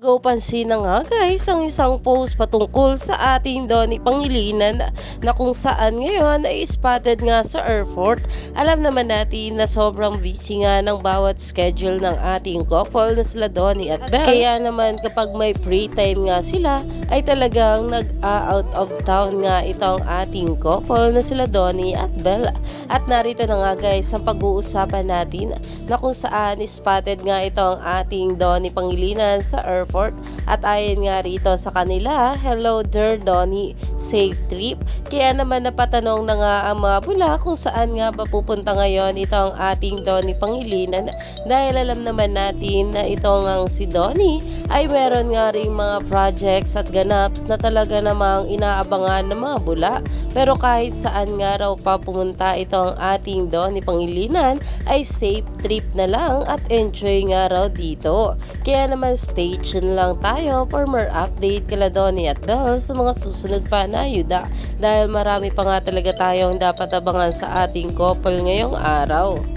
Go pansin na nga guys ang isang post patungkol sa ating Donnie Pangilinan na kung saan ngayon ay spotted nga sa airport. Alam naman natin na sobrang busy nga ng bawat schedule ng ating couple na sila Donnie at Belle. Kaya naman kapag may free time nga sila ay talagang nag-out of town nga itong ating couple na sila Donnie at Belle. At narito na nga guys ang pag-uusapan natin na kung saan spotted nga itong ating Donnie Pangilinan sa airport at ayon nga rito sa kanila, Hello dear Donnie, safe trip. Kaya naman napatanong na nga ang mga bula kung saan nga ba pupunta ngayon itong ating Donnie Pangilinan dahil alam naman natin na itong ang si Donnie ay meron nga rin mga projects at ganaps na talaga namang inaabangan ng mga bula. Pero kahit saan nga raw pa pumunta itong ating Donnie Pangilinan ay safe trip na lang at enjoy nga raw dito. Kaya naman stay tuned lang tayo for more update kala Donnie at Belle sa mga susunod pa na ayuda dahil marami pa nga talaga tayong dapat abangan sa ating couple ngayong araw.